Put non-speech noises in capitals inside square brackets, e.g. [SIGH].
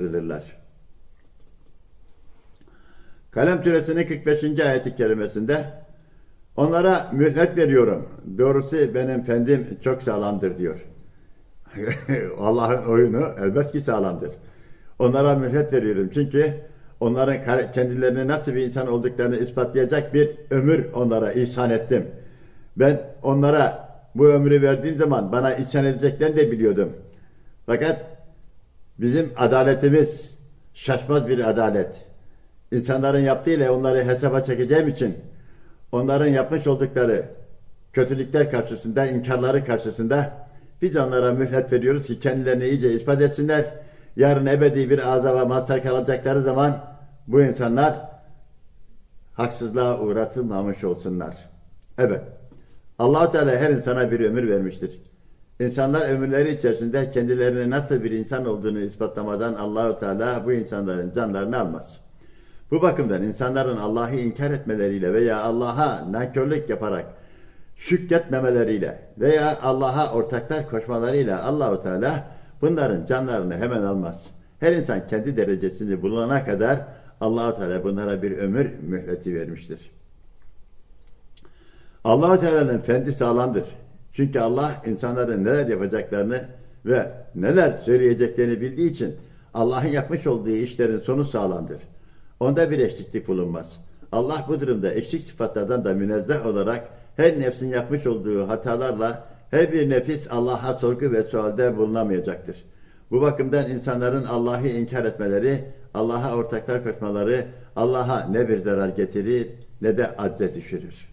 bildirirler. Kalem suresinin 45. ayeti kerimesinde onlara mühlet veriyorum. Doğrusu benim fendim çok sağlamdır diyor. [LAUGHS] Allah'ın oyunu elbet ki sağlamdır. Onlara mühlet veriyorum çünkü onların kendilerini nasıl bir insan olduklarını ispatlayacak bir ömür onlara ihsan ettim. Ben onlara bu ömrü verdiğim zaman bana isyan edeceklerini de biliyordum. Fakat bizim adaletimiz şaşmaz bir adalet. İnsanların yaptığıyla onları hesaba çekeceğim için onların yapmış oldukları kötülükler karşısında, inkarları karşısında biz onlara mühlet veriyoruz ki kendilerini iyice ispat etsinler. Yarın ebedi bir azaba mazhar kalacakları zaman bu insanlar haksızlığa uğratılmamış olsunlar. Evet. allah Teala her insana bir ömür vermiştir. İnsanlar ömürleri içerisinde kendilerine nasıl bir insan olduğunu ispatlamadan Allahu Teala bu insanların canlarını almaz. Bu bakımdan insanların Allah'ı inkar etmeleriyle veya Allah'a nankörlük yaparak şükretmemeleriyle veya Allah'a ortaklar koşmalarıyla Allahu Teala bunların canlarını hemen almaz. Her insan kendi derecesini bulana kadar Allahu Teala bunlara bir ömür mühleti vermiştir. Allahu Teala'nın fendi sağlamdır. Çünkü Allah insanların neler yapacaklarını ve neler söyleyeceklerini bildiği için Allah'ın yapmış olduğu işlerin sonu sağlamdır. Onda bir eksiklik bulunmaz. Allah bu durumda eksik sıfatlardan da münezzeh olarak her nefsin yapmış olduğu hatalarla her bir nefis Allah'a sorgu ve sualde bulunamayacaktır. Bu bakımdan insanların Allah'ı inkar etmeleri, Allah'a ortaklar koşmaları Allah'a ne bir zarar getirir ne de acze düşürür.